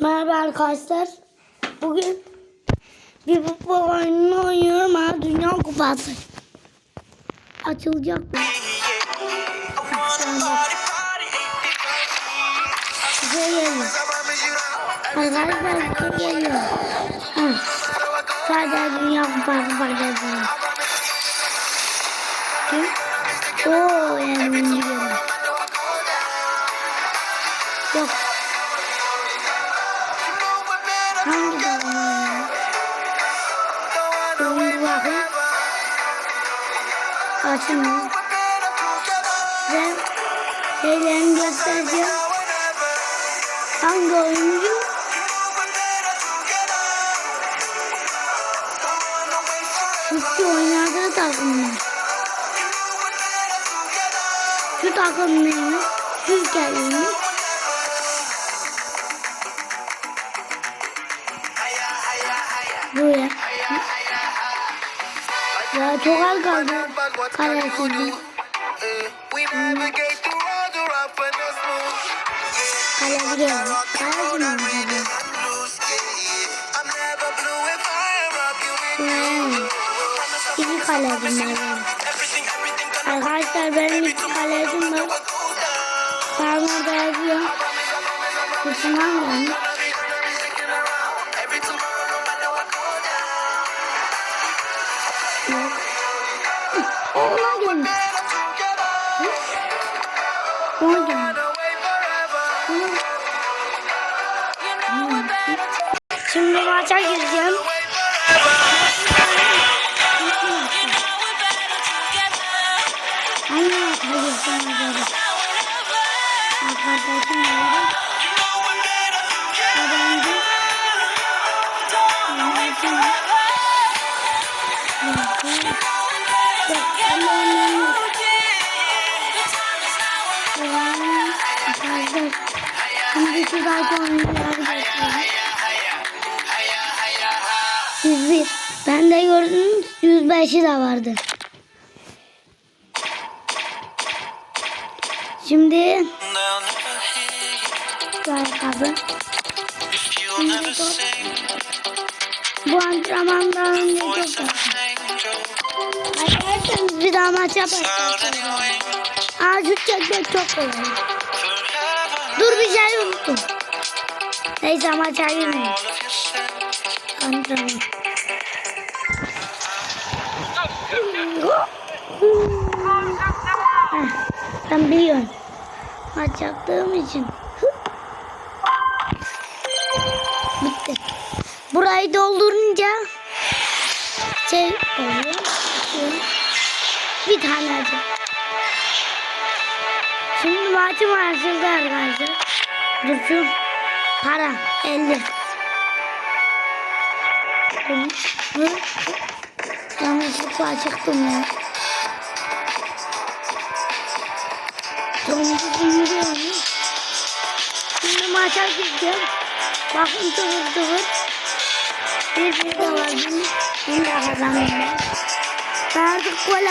Merhaba arkadaşlar. Bugün bir futbol oyununu oynuyorum ama Dünya Kupası. Açılacak mı? Size geliyor. Arkadaşlar size geliyor. Sadece Dünya Kupası paketini. Kim? Oo yani Açın. Ve şeylerini göstereceğim. Hangi oyuncu? Çünkü oynadığı takımlar. Şu takım neymiş? Türkiye'liymiş. Buraya. Ya çok az kaldı. Kalesinde. Kaleci geldi. Kaleci mi. İki kalecim var. benim. Arkadaşlar benim iki kalecim var. Parmağımda yazıyor. Kutuman gelmiş. 101. Ben de gördüm 105'i de vardı. Şimdi ayakkabı. Şimdi top. Bu antrenmandan önce çok. Arkadaşlar bir daha başlayalım. Aa şut çekmek çok kolay. Dur bir şey unuttum. Neyse maça girmeyin. Antrenman. Ben biliyorum. Maç yaptığım için. Bitti. Burayı doldurunca şey oluyor. Şey, Bir tane acı. Şimdi maçım açıldı arkadaşlar. Dursun. Para 50. Hı? Yanlışlıkla çıktım ya. Domuzu siniriyorum. Şimdi maça gideceğim. Bakın tıvır tıvır. Bir bir de var. Bunu da kazandım. Ben artık gol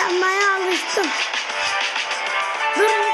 alıştım. Dur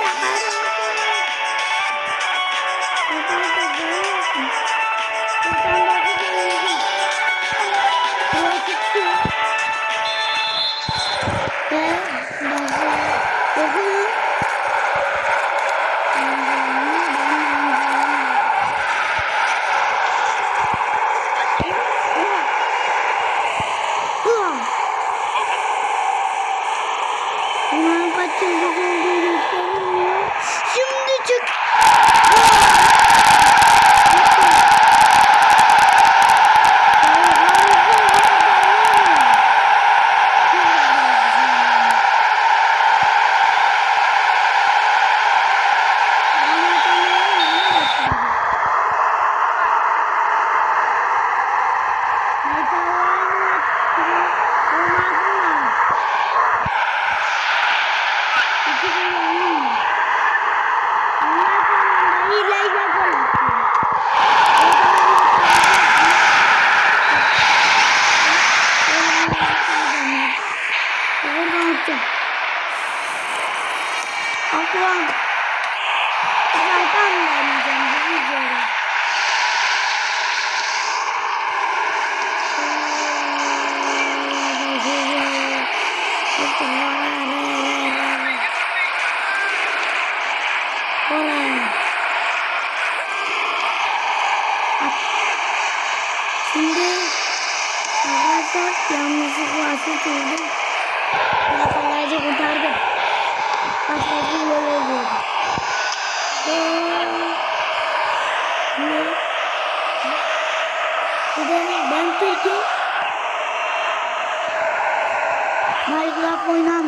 Uzaydan vermeyeceğim bu videoda. Şimdi arkadaşlar yalnızlık varsa gördüm. 思います。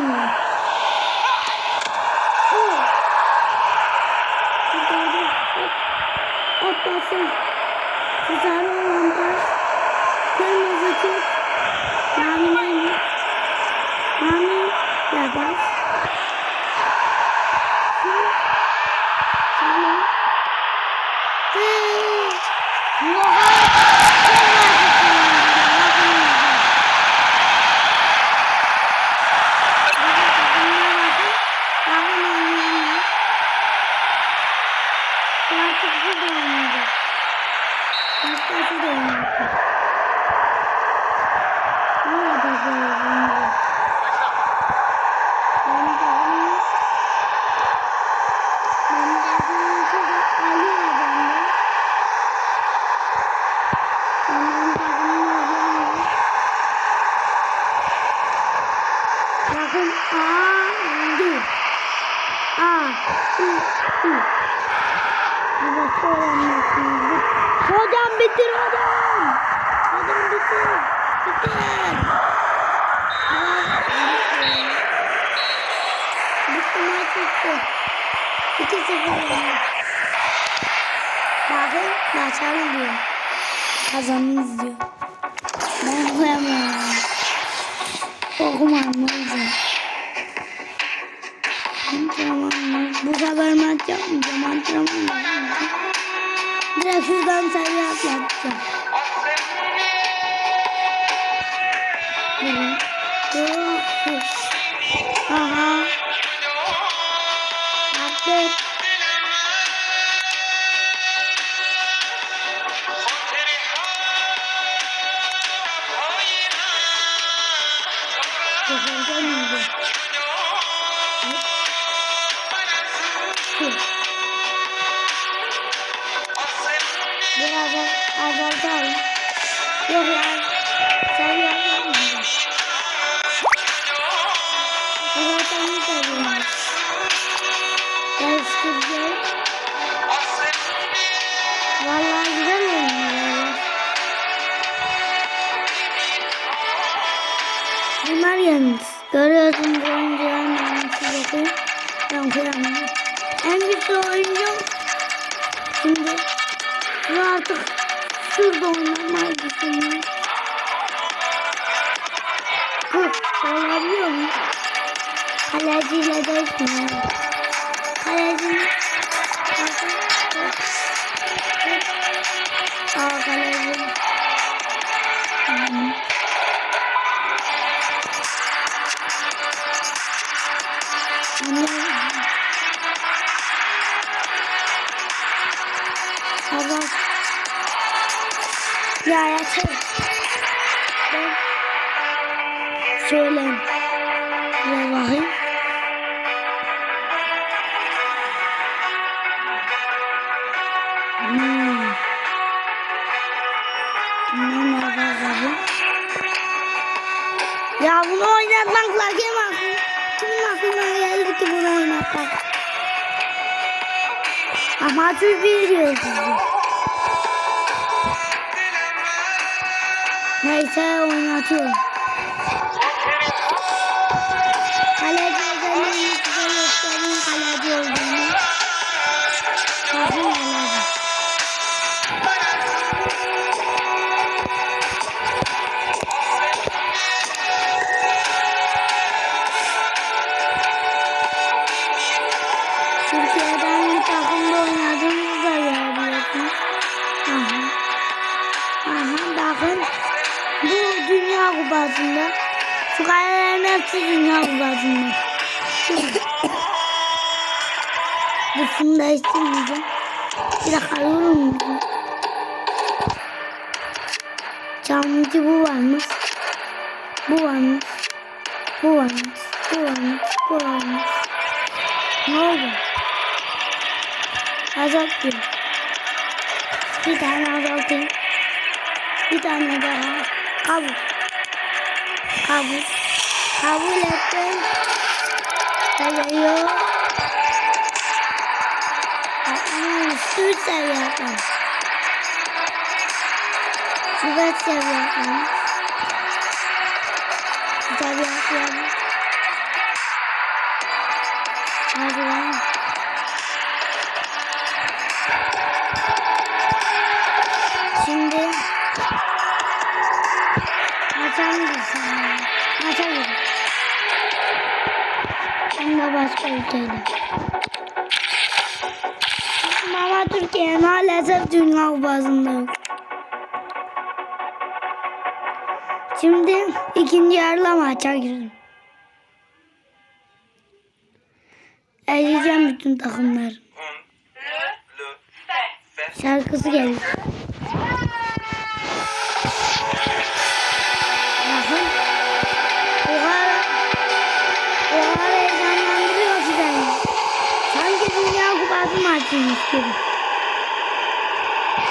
bug'um var Maze. Antrenman Bu sefer mat yapmayacağım. Antrenman yapmayacağım. Direkt şuradan sayı atlatacağım. 要不然，咱俩。Aa, Amatör veriyor bizi. Neyse oynatıyorum. çözün ya bu lazım. Çözün. Bunu değiştirmeyeceğim. Bir dakika yorum Camcı bu varmış. Bu varmış. Bu varmış. Bu varmış. Bu varmış. Ne oldu? Azaltayım. Bir tane azaltayım. Bir tane daha. Kabul. Kabul. Kabul ettim. Geliyor. Üstü seviye atlamış. Şubat seviye atlamış. Seviye. Hadi lan. Şimdi maça mı başka ülkeyle. Ama Türkiye maalesef Dünya yok. Şimdi ikinci yarıla maça girelim. Eleyeceğim bütün takımları. Maçıymış gibi.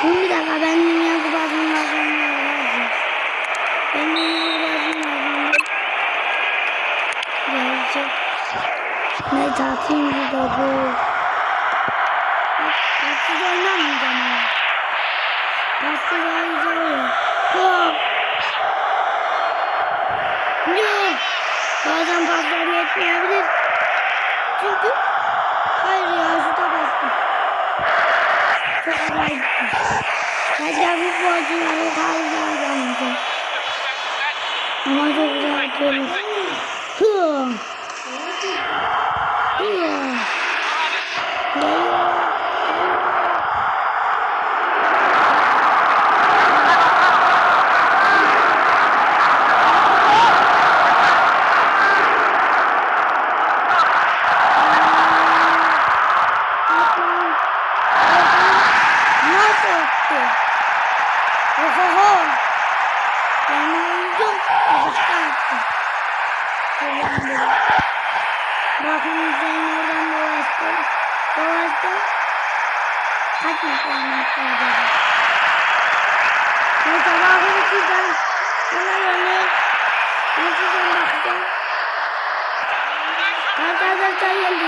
Şimdi bir dakika ben Dünya Kupası'nın maçını yazdım. Ben Dünya Kupası'nın maçını Gelecek. Ne tatayım bir de bu. Tatsız oynamayacağım ama. Tatsız oynayacağım. Hop. Yok. Bazen paslar yetmeyebilir. Çünkü hayır ya şuta bastım. Gittim. Keşke bu futbolcuları kaldıramayacaktım. Ama çok güzel atıyorum. Hı. Hı. Geliyor. Nasıl attı? Ohoho. Ben oyuncum. Uzaktan attı. Kullandım. Bakın Hüseyin oradan dolaştı. Dolaştı. Kaç metre metre acaba? Neyse bakın şuradan. Buna yönelik. Ben şuradan bakacağım. Arkadaşlar geldi.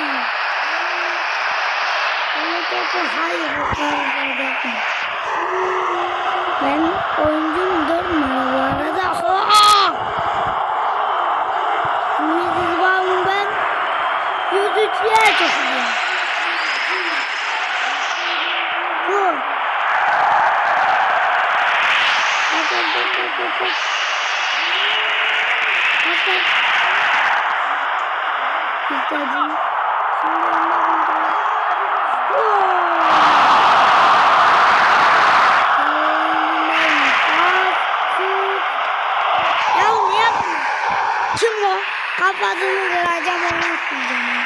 Ama topu hayır. Hayır. Ben oyuncum dört numara bu arada. Mrs. Brown ben 103'lüğe çekiliyorum. Kontrol. Ya ne yapma? Kim o? Kafasını kıracağım onu atmayacağım.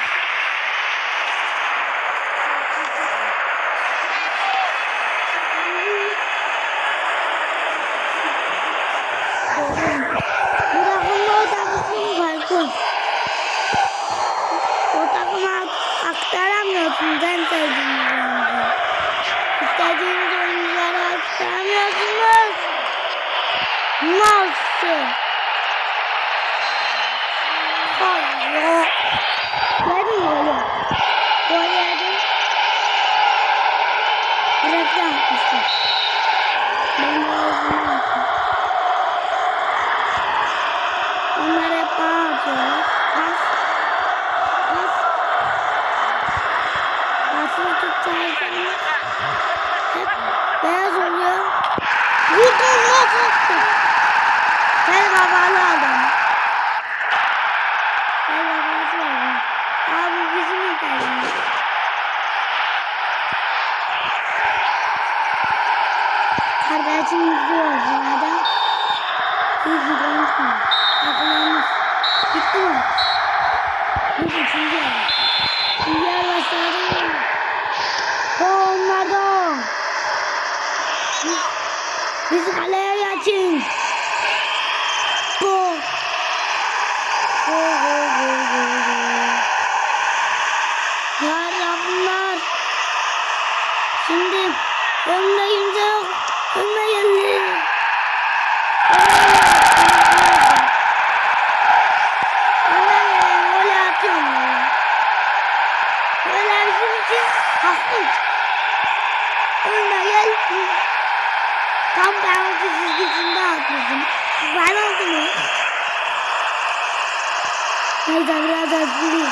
Neyse biraz daha sürüyor.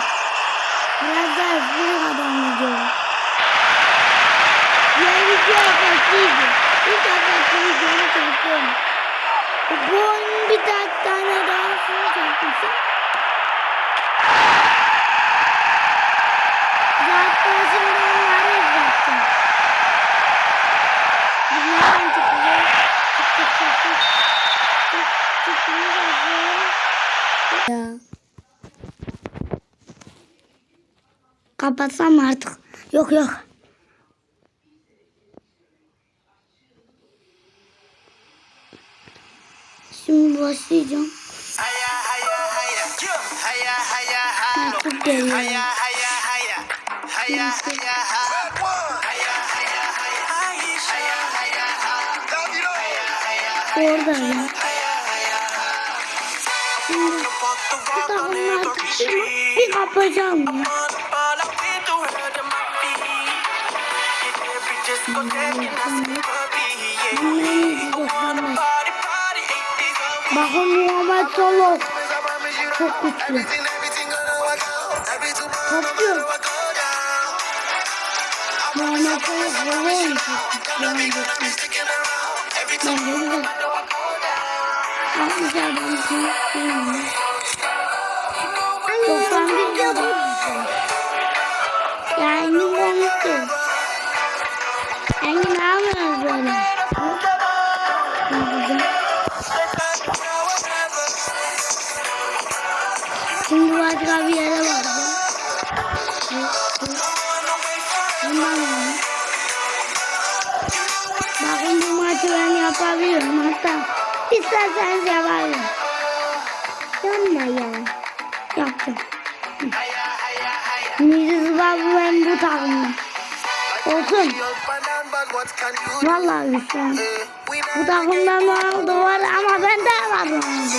Biraz daha sürüyor adam gidiyor. Yeni bir afetliydi. İlk afetliydi onu çektim. Bu oyunun bir tane daha sonra çekmişim. Zaten şimdi onları izlettim. Bunlardan çıkıyor. Çık çık çık çık. Çık çık yazıyorum. Ya. Kapatsam artık. Yok yok. Şimdi başlayacağım. Artık geliyor. Orada ya. Şimdi bu artık bir, bir kapacağım ya. Bakın Muhammed Salah çok güçlü. Topluyor. Muhammed Salah böyle olmuş. Ben de güzel. Altmış adam için bilmiyorum. 91 de bu. Yani olmuştu. Yani ne yapıyoruz böyle? Şimdi başka bir yere sonra. Bakın bu maçı ben yapabiliyorum. Hatta isterseniz yaparım. Yanma ya. Yaptım. Mirza babu ben bu takımda. Olsun. Vallahi güçlü. Bu takımda Ronaldo var ama ben de var Ronaldo.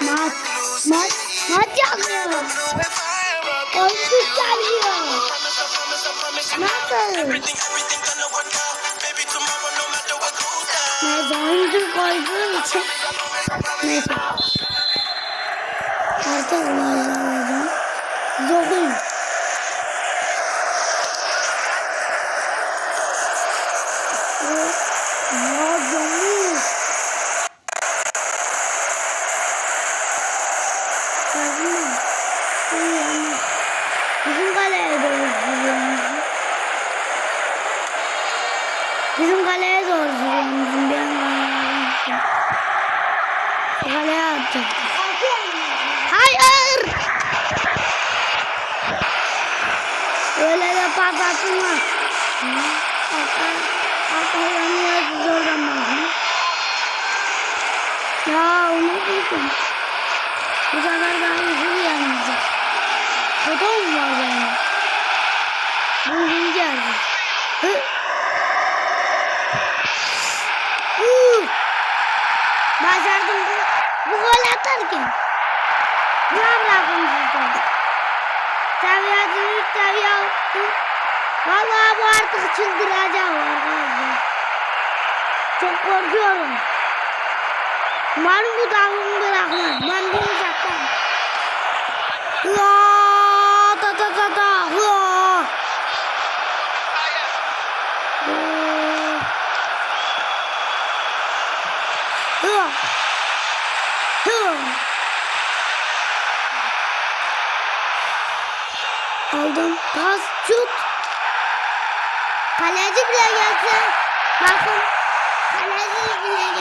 Maç, maç, maç yapmıyor. Oyuncu geliyor. Nasıl? Neyse oyuncu koyduğum için. Neyse. Artık olaylar alacağım. Bizim kaleye doğru sürüyormuşum. Bir an kaleye atacaktık. Hayır! Öyle de patlatılmaz. Arka, arka yanıyoruz oradan bakın. Ya unutmuşum. Bu sefer daha hızlı yanmayacak. Foton var benim. Bu yazı. Hı. Hı. Başardım bu. Bu gol atarken. Ne bırakın size? Üç seviye attım. Vallahi bu artık çıldıracak arkadaşlar. Çok korkuyorum. Umarım bu davulunu bırakmaz. Ben bunu şut. Kaleci bile gelse. Bakın. Kaleci bile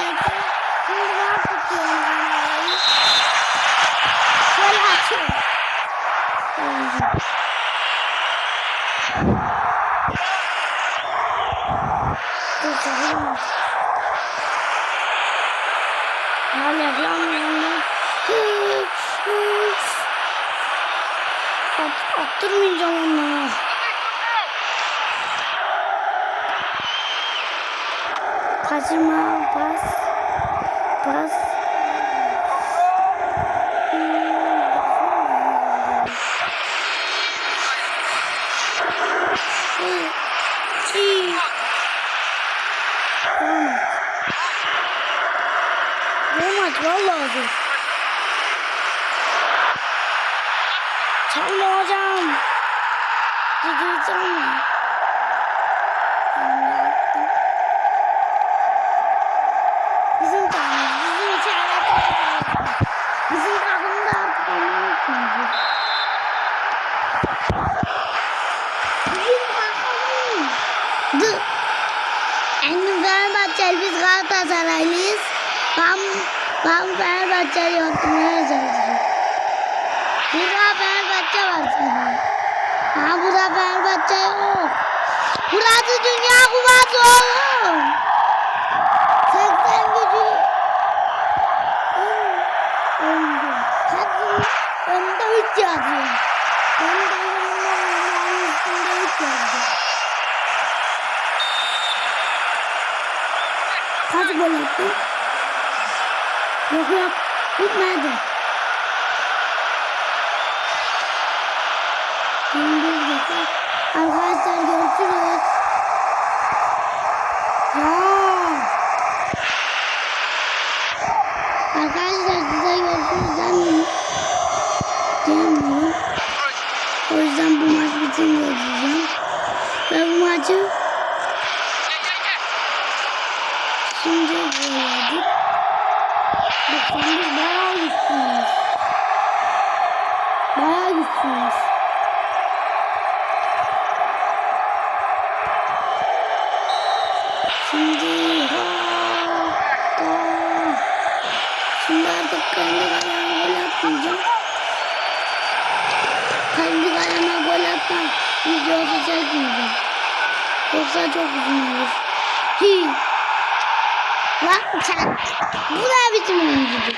Olmaz vallahi zor. Çalma hocam. Ne yaptım? Bizim takım, bizim içeride takım. Bizim takım da artık anlamışsınız. Bizim takım. Dı. Annem Fenerbahçeli, biz Galatasaraylıyız. Ben, ben Fenerbahçeli yönetmeye çalışıyorum. Burada Fenerbahçe var senin. Ha burada Fenerbahçe yok. Burası Dünya Kupası oğlum. 80 gücü. Önde. Hadi önde 3 yazıyor. Önde önde 3 yazıyor. Kaç gol attın? Yok yok. Bitmedi. Şimdi Arkadaşlar görüşürüz. Ya. Arkadaşlar size görüşürüz demeyin. Demiyorum. O yüzden bu maç bütün göreceğim. Ve bu maçı şimdi görüyorum. 81 bayağı güçlüyüz. Bayağı güçlüyüz. Şimdi hatta şimdi artık kendi kaleme gol atmayacağım. Kendi kaleme gol atmam. Video çekmeyeceğim. Yoksa çok uzun olur. Hi. Lan sen. Bu da bizim oyuncudur.